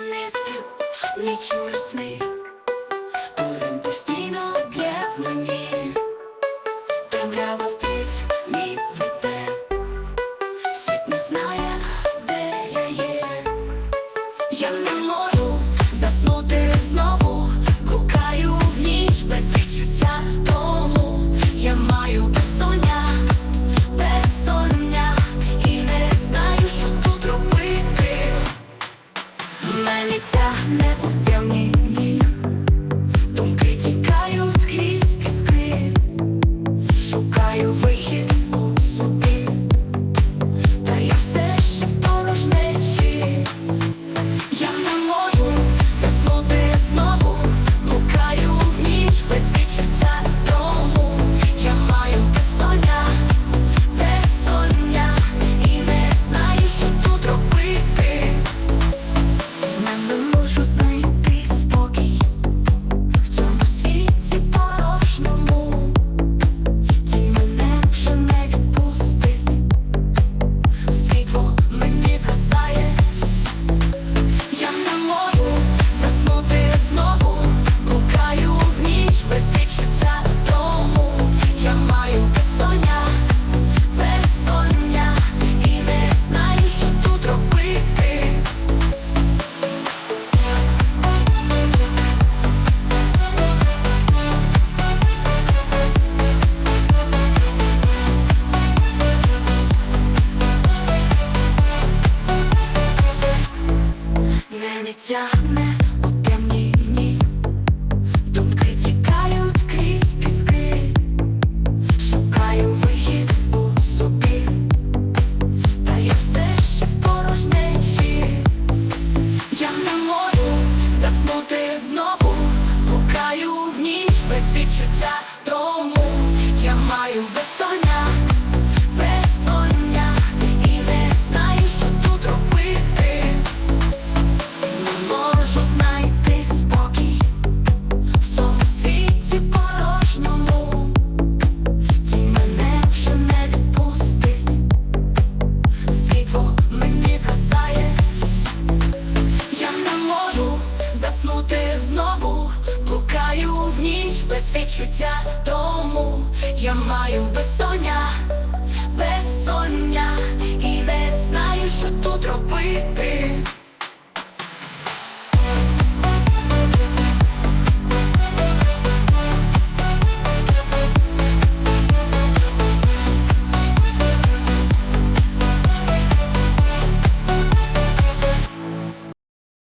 я не сплю, не чую сни. Постійно б'є в мені. Темрява в пітьмі веде. Світ не знає, де я є. Я не можу заснути знову. Тягне у Мене тягне у темні дні, думки тікають крізь піски, шукаю вихід у собі, та я все ще в порожнечі. Я не можу заснути знову, гукаю в ніч без відчуття тому. Я маю безсоння, знову. Блукаю в ніч без відчуття тому. Я маю безсоння, безсоння і не знаю, що тут робити.